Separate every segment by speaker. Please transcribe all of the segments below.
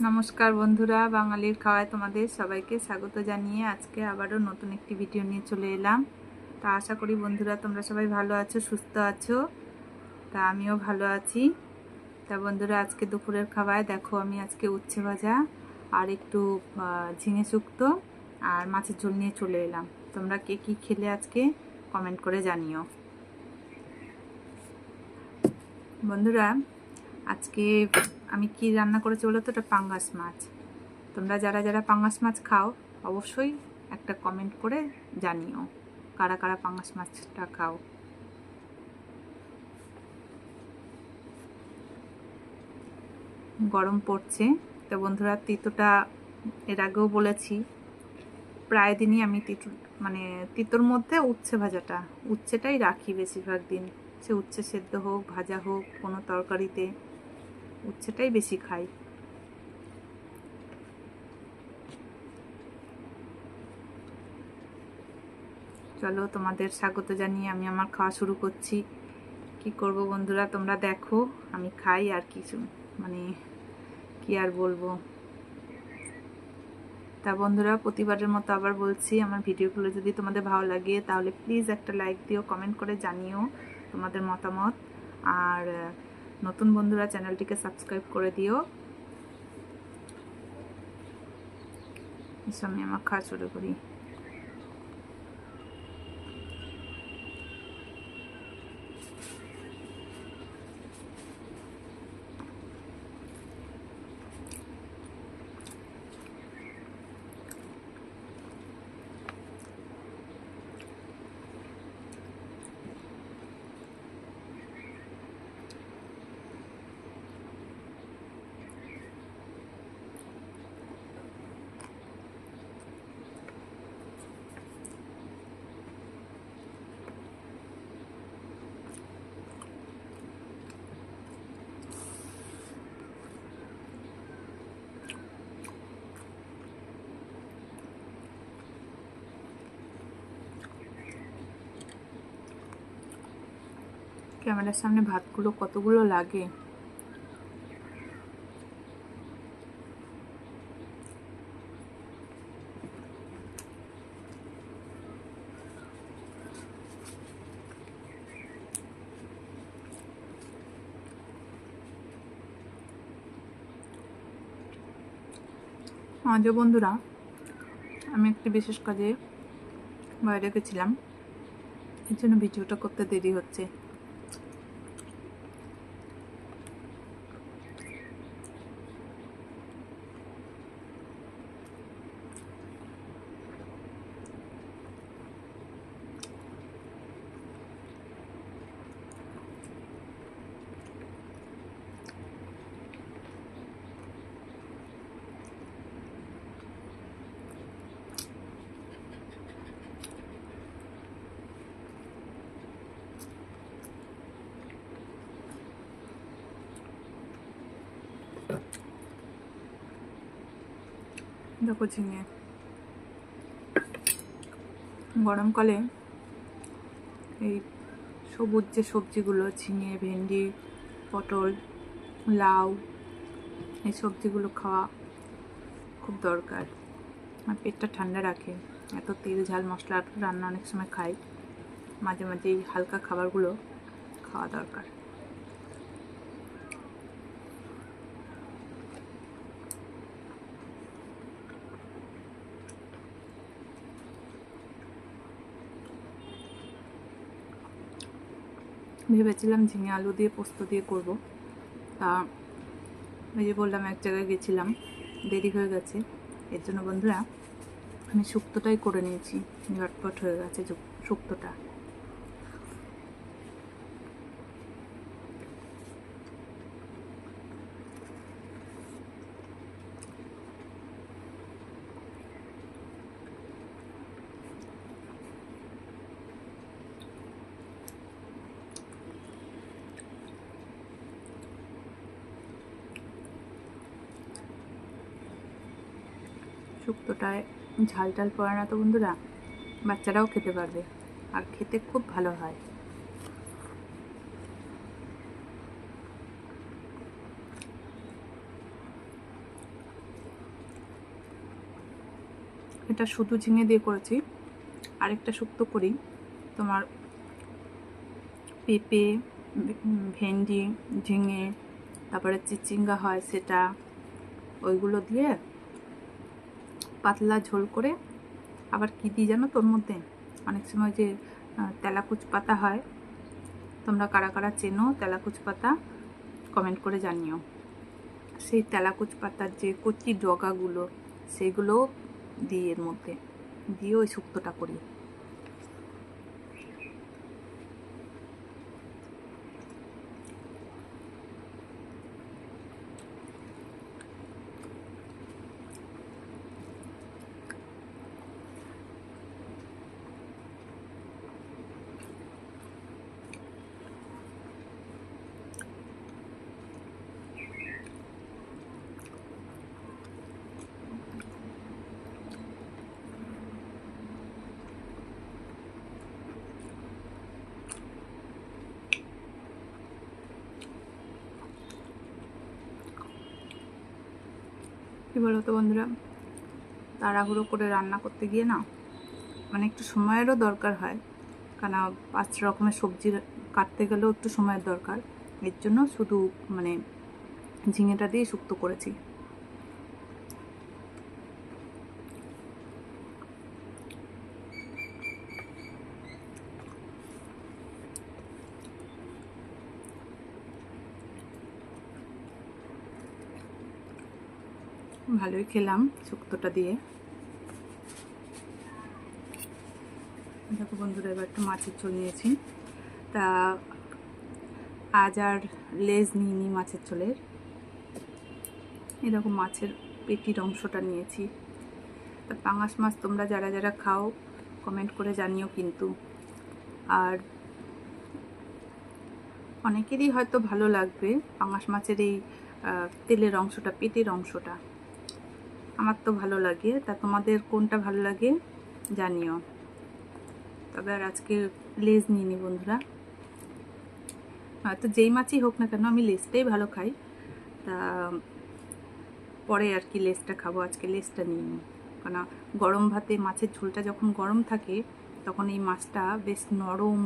Speaker 1: নমস্কার বন্ধুরা, বাঙালির খাওয়ায় তোমাদের সবাইকে স্বাগত জানিয়ে আজকে আবারও নতুন একটি ভিডিও নিয়ে চলে এলাম। তা আশা করি বন্ধুরা তোমরা সবাই ভালো আছো, সুস্থ আছো? তা আমিও ভালো আছি। তা বন্ধুরা, আজকে দুপুরের খাওয়ায় দেখো আমি আজকে উচ্ছে ভাজা আর একটু ঝিঙে শুক্তো আর মাছের ঝোল নিয়ে চলে এলাম। তোমরা কে কী খেলে আজকে? কমেন্ট করে জানিও। বন্ধুরা আজকে আমি কি রান্না করেছি বলো তো? ওটা পাঙ্গাস মাছ। তোমরা যারা যারা পাঙ্গাস মাছ খাও, অবশ্যই একটা কমেন্ট করে জানিও কারা কারা পাঙ্গাস মাছটা খাও। গরম পড়ছে। তো বন্ধুরা, তিতোটা এর আগেও বলেছি, প্রায় দিনই আমি তিতো মানে তিতোর মধ্যে উচ্ছে ভাজাটা, উচ্ছেটাই রাখি বেশিরভাগ দিন। সে উচ্ছে সেদ্ধ হোক, ভাজা হোক, কোনো তরকারিতে। উচ্ছেটাই বেশি খাই। চলো তোমাদের স্বাগত জানিয়ে আমি আমার খাওয়া শুরু করছি। কি করব বন্ধুরা, তোমরা দেখো, আমি খাই আর কিছু মানে কি আর বলব। তা বন্ধুরা, প্রতিবারের মতো আবার বলছি, আমার ভিডিওগুলো যদি তোমাদের ভালো লাগে, তাহলে প্লিজ একটা লাইক দিও কমেন্ট করে জানিও তোমাদের মতামত। আর নতুন বন্ধুরা চ্যানেলটিকে সাবস্ক্রাইব করে দিও। আমি আমার খাওয়া শুরু করি। ক্যামেরার সামনে ভাতগুলো কতগুলো লাগে? আজ বন্ধুরা, আমি একটি বিশেষ কাজে বাইরে গেছিলাম। এর জন্য ভিডিওটা করতে দেরি হচ্ছে। দেখো ঝিঙে। গরমকালে এই সবুজ যে সবজিগুলো, ঝিঙে, ভেন্ডি, পটল, লাউ, এই সবজিগুলো খাওয়া খুব দরকার। আর পেটটা ঠান্ডা রাখে। এত তেল, ঝাল, মশলা রান্না অনেক সময় খাই। মাঝে মাঝে এই হালকা খাবারগুলো খাওয়া দরকার। ভেবেছিলাম ঝিঙে আলু দিয়ে, পোস্ত দিয়ে করব। তা ওই যে বললাম, এক জায়গায় গেছিলাম, দেরি হয়ে গেছে। এর জন্য বন্ধুরা, আমি শুক্তটাই করে নিয়েছি। ঝটপট হয়ে গেছে শুক্তটা। শুক্তোটায় ঝাল টাল পড়ে না তো বন্ধুরা? বাচ্চারাও খেতে পারবে। আর খেতে খুব ভালো হয়। এটা শুধু ঝিঙে দিয়ে করেছি। আরেকটা শুক্তো করি। তোমার পেঁপে ভেন্ডি, ঝিঙে, তারপরে চিচিঙ্গা হয় সেটা, ওইগুলো দিয়ে পাতলা ঝোল করে আবার কী দিই জানো তোর মধ্যে? অনেক সময় যে তেলাকুচ পাতা হয়, তোমরা কারা কারা চেনো তেলাকুচ পাতা কমেন্ট করে জানিও। সেই তেলাকুচ পাতার যে কচি ডগাগুলো সেগুলো দিই এর মধ্যে। দিয়ে ওই শুক্তটা করি। কী বলো তো বন্ধুরা? তাড়াহুড়ো করে রান্না করতে গিয়ে না মানে একটু সময়েরও দরকার হয়। কেন পাঁচ রকমের সবজি কাটতে গেলেও একটু সময়ের দরকার। এর জন্য শুধু মানে ঝিঙেটা দিয়ে সুক্ত করেছি। ভালোই খেলাম শুক্তোটা দিয়ে। দেখো বন্ধুরা, এবার একটু মাছের ঝোল নিয়েছি। তা আজ আর লেজ নিইনি মাছের ঝোলের। এরকম মাছের পেটির অংশটা নিয়েছি। তা পাঙাশ মাছ তোমরা যারা যারা খাও কমেন্ট করে জানিও কিন্তু। আর অনেকেরই হয়তো ভালো লাগবে পাঙাশ মাছের এই তেলের অংশটা, পেটের অংশটা। আমার তো ভালো লাগে। তা তোমাদের কোনটা ভালো লাগে জানিও। তবে আর আজকে লেজ নিইনি বন্ধুরা। হয়তো যেই মাছই হোক না কেন আমি লেজটাই ভালো খাই। তা পরে আর কি লেজটা খাব, আজকে লেজটা নিয়ে নিই কেন গরম ভাতে মাছের ঝোলটা যখন গরম থাকে, তখন এই মাছটা বেশ নরম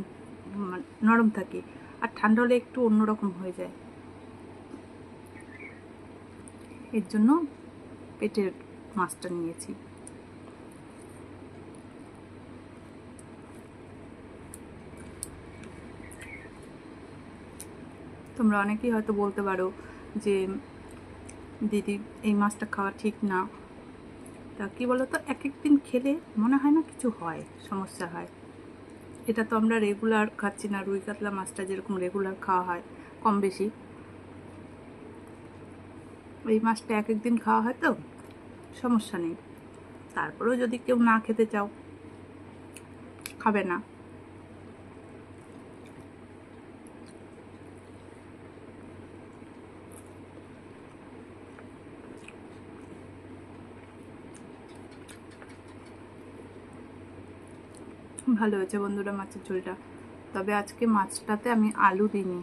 Speaker 1: মানে নরম থাকে আর ঠান্ডা হলে একটু অন্যরকম হয়ে যায়। এর জন্য পেটের মাছটা নিয়েছি। তোমরা অনেকেই হয়তো বলতে পারো যে, দিদি, এই মাছটা খাওয়া ঠিক না। তা কি বলো তো এক এক দিন খেলে মনে হয় না কিছু হয়, সমস্যা হয়। এটা তো আমরা রেগুলার খাচ্ছি না, রুই কাতলা মাছটা যেরকম রেগুলার খাওয়া হয়, কম বেশি। এই মাছটা এক এক দিন খাওয়া হয় তো? সমস্যা নেই। তারপরেও যদি কেউ না খেতে চাও, খাবে না। ভালো হয়েছে বন্ধুরা মাছের ঝোলটা। তবে আজকে মাছটাতে আমি আলু দিইনি।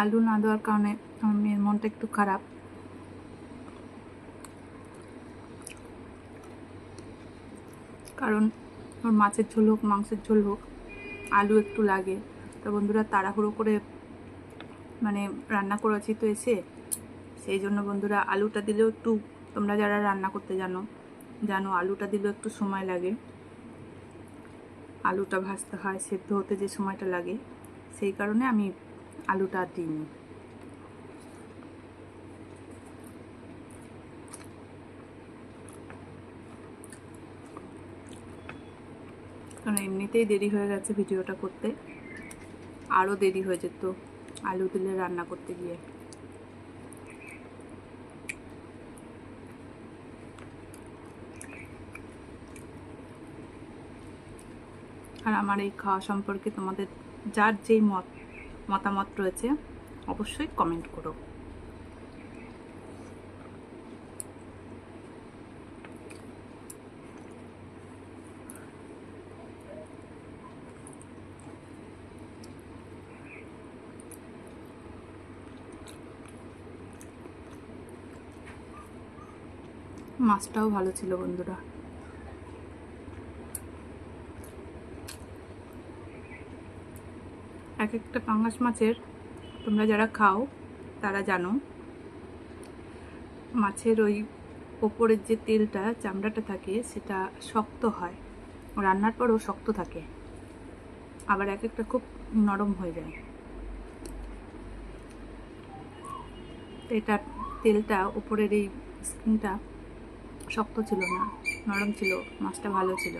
Speaker 1: আলু না দেওয়ার কারণে আমার মেয়ের মনটা একটু খারাপ। কারণ ওর মাছের ঝোল হোক, মাংসের ঝোল হোক, আলু একটু লাগে। তো বন্ধুরা তাড়াহুড়ো করে মানে রান্না করেছি তো এসে। সেই জন্য বন্ধুরা আলুটা দিলেও একটু তোমরা যারা রান্না করতে জানো জানো আলুটা দিলেও একটু সময় লাগে। আলুটা ভাজতে হয়, সেদ্ধ হতে যে সময়টা লাগে, সেই কারণে আমি আলুটা দিইনি কারণ এমনিতেই দেরি হয়ে গেছে ভিডিওটা করতে। আরও দেরি হয়ে যেত আলু দিলে রান্না করতে গিয়ে। আর আমার এই খাওয়া সম্পর্কে তোমাদের, যার যেই মত মতামত রয়েছে অবশ্যই কমেন্ট করো। মাছটাও ভালো ছিল বন্ধুরা। এক একটা পাঙ্গাস মাছের তোমরা যারা খাও, তারা জানো। মাছের ওই ওপরের যে তেলটা, চামড়াটা থাকে, সেটা শক্ত হয়। রান্নার পরেও শক্ত থাকে। আবার এক একটা খুব নরম হয়ে যায়। এটা তেলটা উপরের এই স্কিনটা শক্ত ছিল না, নরম ছিল, মাছটা ভালো ছিল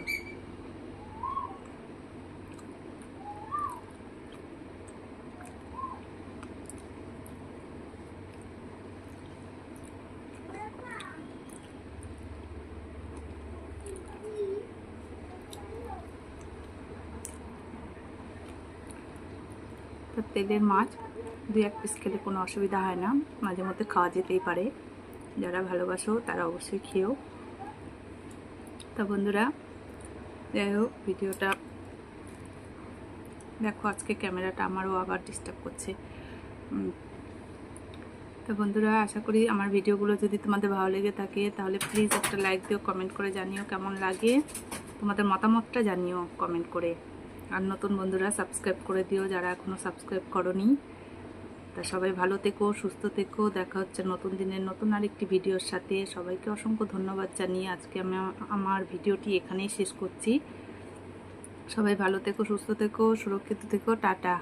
Speaker 1: তো তেলের মাছ দুই এক পিস খেলে কোনো অসুবিধা হয় না। মাঝে মধ্যে খাওয়া যেতেই পারে। যারা ভালোবাসো তারা অবশ্যই খেও তা বন্ধুরা, যাই হোক, ভিডিওটা দেখো আজকে ক্যামেরাটা আমারও আবার ডিস্টার্ব করছে। তো বন্ধুরা, আশা করি আমার ভিডিওগুলো যদি তোমাদের ভালো লেগে থাকে, তাহলে প্লিজ একটা লাইক দিও কমেন্ট করে জানিও কেমন লাগে। তোমাদের মতামতটা জানিও কমেন্ট করে। আর নতুন বন্ধুরা সাবস্ক্রাইব করে দিও যারা এখনও সাবস্ক্রাইব করনি। তা সবাই ভালো থেকো, সুস্থ থেকো, দেখা হচ্ছে নতুন দিনের নতুন আরেকটি ভিডিওর সাথে। সবাইকে অসংখ্য ধন্যবাদ জানিয়ে আজকে আমি, আমার ভিডিওটি এখানেই শেষ করছি। সবাই ভালো থেকো, সুস্থ থেকো, সুরক্ষিত থেকো, টাটা।